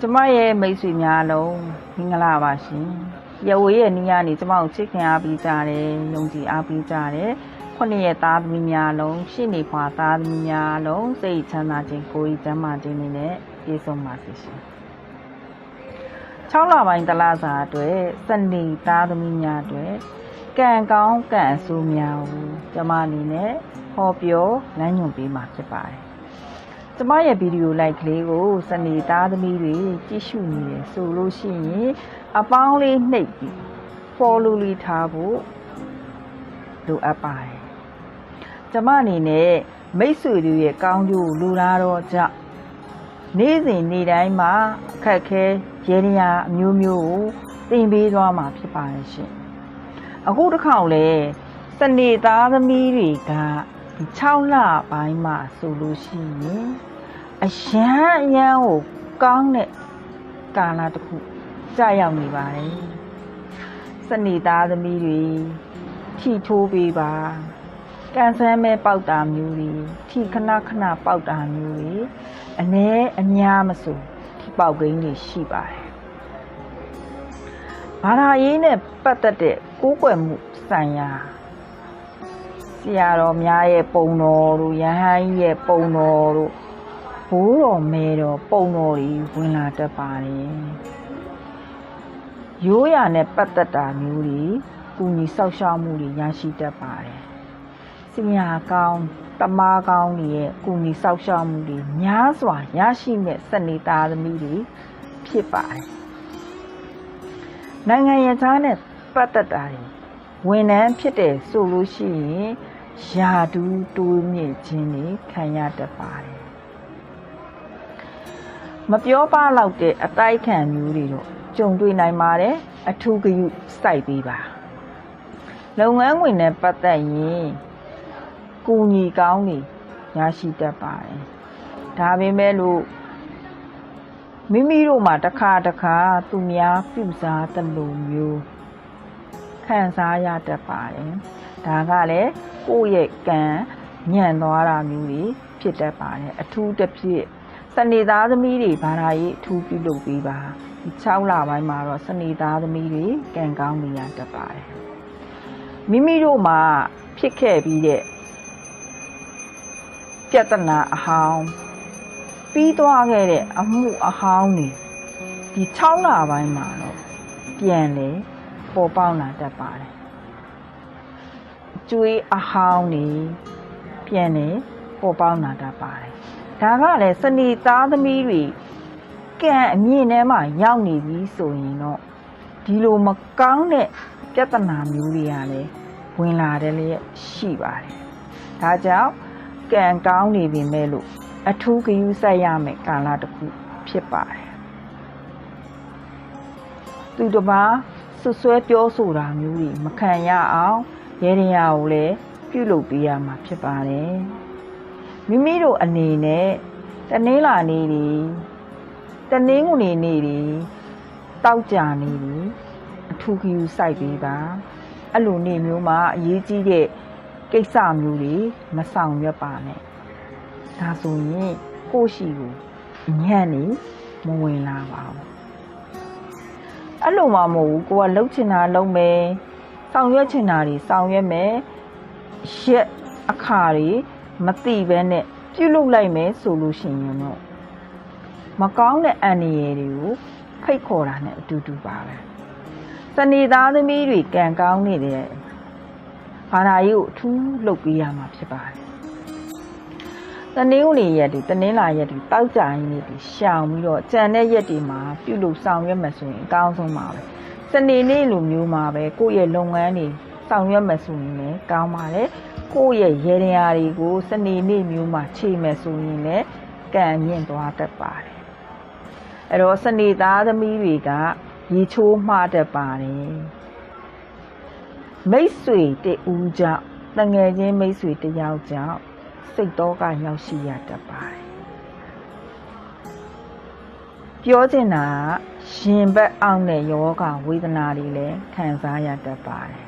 ကျမရဲ့မိတ်ဆွေများလုံးမင်္ဂလာပါရှင်။ရဝေးရဲ့နီးကနေကျမကိုချစ်ခင်အားပေးကြတယ်၊ယုံကြည်အားပေးကြတယ်။ခုနှစ်ရဲ့သားသမီးများလုံးရှင့်နေဖွာသားသမီးများလုံးစိတ်ချမ်းသာခြင်းကိုယ်ကြီးကျမ်းမာခြင်းတွေနဲ့ပြည့်စုံပါစေရှင်။6လပိုင်းတလစာအတွက်စနေသားသမီးများအတွက်ကံကောင်းကံအဆိုးများကိုကျမအနေနဲ့ဟောပြောလမ်းညွှန်ပေးမှာဖြစ်ပါတယ်။ ကျမရဲ့ဗီဒီယိုလိုက်ကလေးကိုစနေသားသမီးတွေကြည့်ရှုနေတယ်ဆိုလို့ရှိရင်အပေါင်းလေးနှိပ်ပြီး follow လေးထားဖို့လိုအပ်ပါတယ်။ကျမအနေနဲ့မိတ်ဆွေတွေရဲ့ကောင်းကျိုးလူလားတော့ကြောင့်နေ့စဉ်နေ့တိုင်းမှာအခက်အခဲရေရရာအမျိုးမျိုးကိုသင်ပေးသွားမှာဖြစ်ပါတယ်ရှင်။အခုတစ်ခေါက်လဲစနေသားသမီးတွေကဒီ 6လပိုင်းမှာဆိုလို့ရှိရင်အရန်အရန်ကိုကောင်းတဲ့ကာလတစ်ခုကြာရောက်နေပါတယ်။စနေသားသမီးတွေထီထိုးပေးပါကန်ဆန်းမဲ့ပေါက်တာမျိုးတွေထီခဏခဏပေါက်တာမျိုးတွေအ ਨੇ အများမဆိုထီပေါက်ကိန်းတွေရှိပါတယ်။ဘာသာရေးနဲ့ပတ်သက်တဲ့ကိုးကွယ်မှုဆိုင်ရာဆ ရာတော်များရဲ့ပုံတော်တို့ယဟန်ကြီးရဲ့ပုံတော်တို့ဘိုးတော်မဲတော်ပုံတော်တွေဝင်လာတတ်ပါတယ်။ရိုးရာနဲ့ပတ်သက်တာမျိုးတွေကုညီဆောက်ရှောက်မှုတွေရရှိတတ်ပါတယ်။ဆရာကောင်းတမားကောင်းတွေရဲ့ကုညီဆောက်ရှောက်မှုတွေများစွာရရှိမဲ့စနေသားသမီးတွေဖြစ်ပါတယ်။နိုင်ငံရခြားနဲ့ပတ်သက်တာတွေဝန်ထမ်းဖြစ်တယ်ဆိုလို့ရှိရင် ယာဒူးတိုးမြင့်ခြင်းတွေခံရတတ်ပါတယ်မပြောပါတော့တဲ့အတိုက်ခံမျိုးတွေတော့ကြုံတွေ့နိုင်ပါတယ်အထူးဂရုစိုက်ပေးပါလုပ်ငန်းဝင်နဲ့ပတ်သက်ရင်ကူညီကောင်းတွေရရှိတတ်ပါတယ်ဒါပေမဲ့လို့မိမိတို့မှာတစ်ခါတစ်ခါသူများပြုစားသလိုမျိုးခံစားရတတ်ပါတယ်ဒါကလည်း ကိုယ့်ရဲ့ကံညံ့သွားတာမျိုးတွေဖြစ်တတ်ပါတယ်အထူးတစ်ဖြစ်စနေသားသမီးတွေဘာသာရေးအထူးပြုလုပ်ပေးပါဒီ6လပိုင်းမှာတော့စနေသားသမီးတွေကံကောင်းနေရတတ်ပါတယ်မိမိတို့မှာဖြစ်ခဲ့ပြီးတဲ့ပြဿနာအဟောင်းပြီးသွားခဲ့တဲ့အမှုအဟောင်းတွေဒီ6လပိုင်းမှာတော့ပြန်လေပေါ်ပေါက်လာတတ်ပါတယ် ကျွေးအဟောင်းနေပြန်နေပေါ်ပေါက်လာတတ်ပါတယ်ဒါကလည်းစနေသားသမီးတွေကံအမြင့်ထဲမှာရောက်နေပြီဆိုရင်တော့ဒီလိုမကောင်းတဲ့ပြဿနာမျိုးတွေကလည်းဝင်လာတယ်လျက်ရှိပါတယ်ဒါကြောင့်ကံကောင်းနေပြီမဲ့လို့အထူးဂရုစိုက်ရမယ်ကာလတစ်ခုဖြစ်ပါတယ်သူတစ်ပါးဆွဆွဲပြောဆိုတာမျိုးတွေမခံရအောင် ရဲရင်ရကိုလည်းပြုလုပ်ပေးရမှာဖြစ်ပါတယ်မိမိတို့အနေနဲ့တနင်္လာနေ့တွေတနင်္ဂနွေနေ့တွေတောက်ကြနေပြီအထူးဂရုစိုက်ပေးပါအဲ့လိုနေ့မျိုးမှာအရေးကြီးတဲ့ကိစ္စမျိုးတွေမဆောင်ရွက်ပါနဲ့ဒါဆိုရင်ကိုယ့်ရှိကိုညံ့နေမဝင်လာပါဘူးအဲ့လိုမှမဟုတ်ဘူးကိုကလှုပ်ချင်တာလှုပ်မယ် ဆောင်ရွက်ချင်တာတွေဆောင်ရွက်မယ်ရက်အခါတွေမသိဘဲနဲ့ပြုလုပ်လိုက်မယ်ဆိုလို့ရှိရင်တော့မကောင်းတဲ့အန္တရာယ်တွေကိုဖိတ်ခေါ်တာနဲ့အတူတူပါပဲစနေသားသမီးတွေကံကောင်းနေတဲ့ဘာသာရေးကိုအထူးလုပ်ပေးရမှာဖြစ်ပါတယ်တနင်္ဂနွေရက်တွေတနင်္လာရက်တွေတောက်ကြရင်တွေရှောင်ပြီးတော့ကြံတဲ့ရက်တွေမှာပြုလုပ်ဆောင်ရွက်မယ်ဆိုရင်အကောင်းဆုံးပါပဲ စနေနေ့လိုမျိုးမှာပဲကိုယ့်ရဲ့လုပ်ငန်းတွေဆောင်ရွက်မယ်ဆိုရင်လည်းကောင်းပါတယ်ကိုယ့်ရဲ့ရေရင်ရာတွေကိုစနေနေ့မျိုးမှာခြေမယ်ဆိုရင်လည်းကံမြင့်သွားတတ်ပါတယ်အဲ့တော့စနေသားသမီးတွေကရေချိုးမှားတတ်ပါတယ်မိတ်ဆွေတဦးကြောင့်တငယ်ချင်းမိတ်ဆွေတယောက်ကြောင့်စိတ်တော့ကရောက်ရှိရတတ်ပါတယ်ပြောချင်တာ ရှင်ဘက်အောင်တဲ့ယောဂဝေဒနာတွေလည်းခံစားရတတ်ပါတယ်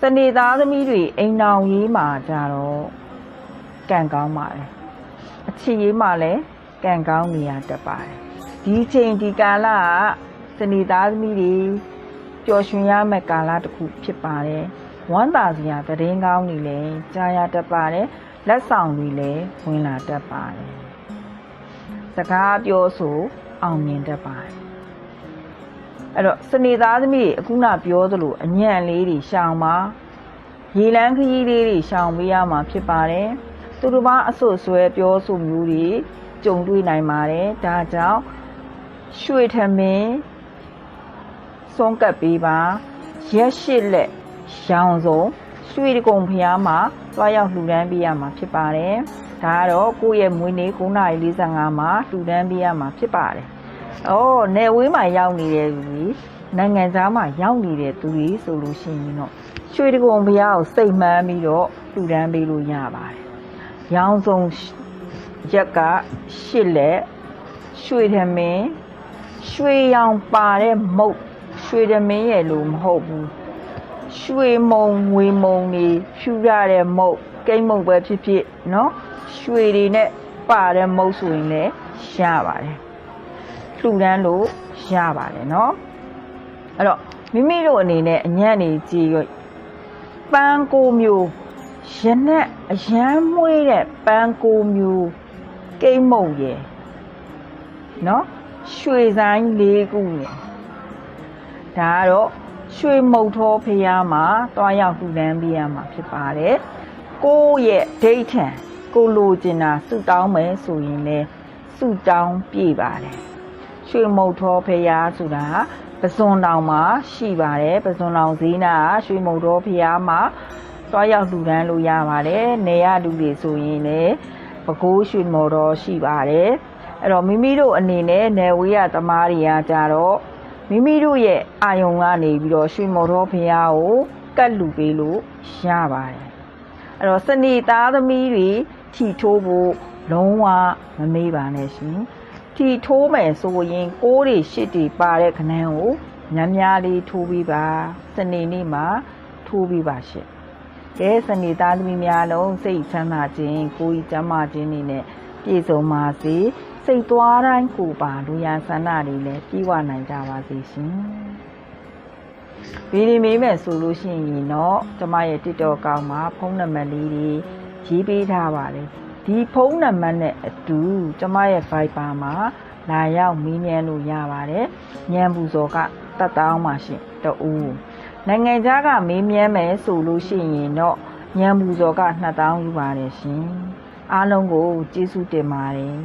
စနေသားသမီးတွေအိမ်တော်ရေးမှာကြတော့ကံကောင်းပါတယ်အချစ်ရေးမှာလည်းကကံကောင်းနေရတတ်ပါတယ်ဒီချိန်ဒီကာလကစနေသားသမီးတွေပျော်ရွှင်ရမယ့်ကာလတစ်ခုဖြစ်ပါတယ်ဝမ်းသာစရာသတင်းကောင်းတွေလည်းကြားရတတ်ပါတယ်လက်ဆောင်တွေလည်းဝင်လာတတ်ပါတယ်စကားပြောဆို အောင်မြင်တတ်ပါတယ်အဲ့တော့စနေသားသမီးတွေအခုနပြောသလိုအညံ့လေးတွေရှောင်ပါရေလန်းခရီးလေးတွေရှောင်ပေးရမှာဖြစ်ပါတယ်သူတို့ဘာအဆွတ်ဆွဲပြောဆိုမျိုးတွေကြုံတွေ့နိုင်ပါတယ်ဒါကြောင့်ရွှေထမင်းစွန့်ကပ်ပေးပါရက်ရှိလက်ရောင်စုံရွှေတကုံဖျားမှာတွားရောက်လှူဒန်းပေးရမှာဖြစ်ပါတယ်ဒါကတော့ကိုယ့်ရဲ့မွေးနေ့9:45မှာလှူဒန်းပေးရမှာဖြစ်ပါတယ်။ အော်နယ်ဝေးမှာရောက်နေတဲ့လူတွေနိုင်ငံသားမှာရောက်နေတဲ့သူတွေဆိုလို့ရှိရင်တော့ရွှေတကုံဖျားကိုစိတ်မှန်းပြီးတော့လှူဒန်းပေးလို့ရပါတယ်။ရောင်စုံရက်ကရှစ်လက်ရွှေထမင်းရွှေရောင်ပါတဲ့မုတ်ရွှေထမင်းရဲ့လို့မဟုတ်ဘူးရွှေမုံငွေမုံနေဖြူရတဲ့မုတ်ကိမ့်မုတ်ပဲဖြစ်ဖြစ်နော်ရွှေတွေနဲ့ပါတဲ့မုတ်ဆိုရင်လည်းရပါတယ် လှူဒန်းလို့ရပါတယ်နော်အဲ့တော့မိမိတို့အနေနဲ့အညံ့နေကြည့်ရပန်းကိုမျိုးရနက်အရန်မွေးတဲ့ပန်းကိုမျိုးကိမ့်မုတ်ရယ်နော်ရွှေဆိုင်လေးခုရယ်ဒါကတော့ရွှေမုတ်သောဖျားမှာတွားရောက်လှူဒန်းပေးရမှာဖြစ်ပါတယ်ကိုယ့်ရဲ့ဒိဋ္ဌံကိုလိုချင်တာဆုတောင်းမယ်ဆိုရင်လည်းဆုတောင်းပြည့်ပါတယ် ရွှေမုတ်သောဖျားဆိုတာပစွန်တောင်မှာရှိပါတယ်ပစွန်တောင်ဈေးနာကရွှေမုတ်သောဖျားမှာတွားရောက်လှူဒန်းလို့ရပါတယ်နေရလူတွေဆိုရင်လည်းပကိုးရွှေမော်တော်ရှိပါတယ်အဲ့တော့မိမိတို့အနေနဲ့နယ်ဝေးရသမားတွေကကြတော့မိမိတို့ရဲ့အာယုံကနေပြီးတော့ရွှေမော်တော်ဖျားကိုကတ်လူပေးလို့ရပါတယ်အဲ့တော့စနေသားသမီးတွေထီထိုးဖို့လုံးဝမမေ့ပါနဲ့ရှင် ထီထိုးမယ်ဆိုရင်ကိုးတွေရှစ်တွေပါတဲ့ခဏန်းကိုများများလေးထိုးပြီးပါစနေနေ့မှာထိုးပြီးပါရှင့်ကဲစနေသားသမီးများလုံးစိတ်ချမ်းသာခြင်းကိုယ်ကြီးကျန်းမာခြင်းတွေနဲ့ပြည့်စုံပါစေစိတ်သွားတိုင်းကိုပါလူရန်ဆန္ဒတွေလည်းပြီးဝနိုင်ကြပါစေရှင်ဗီဒီမေးမယ်ဆိုလို့ရှိရင်တော့ကျမရဲ့ TikTok ကောင်းမှာဖုန်းနံပါတ်လေးတွေရေးပေးထားပါတယ် ဒီဖုန်းနံပါတ်နဲ့အတူကျမရဲ့ Viber မှာလာရောက်မီးမြန်းလို့ရပါတယ်ညံပူစော်ကတတ်တောင်းပါရှင်တူနိုင်ငံခြားကမေးမြန်းမယ်ဆိုလို့ရှိရင်တော့ညံပူစော်က2000ယူပါတယ်ရှင်အားလုံးကိုကျေးဇူးတင်ပါတယ်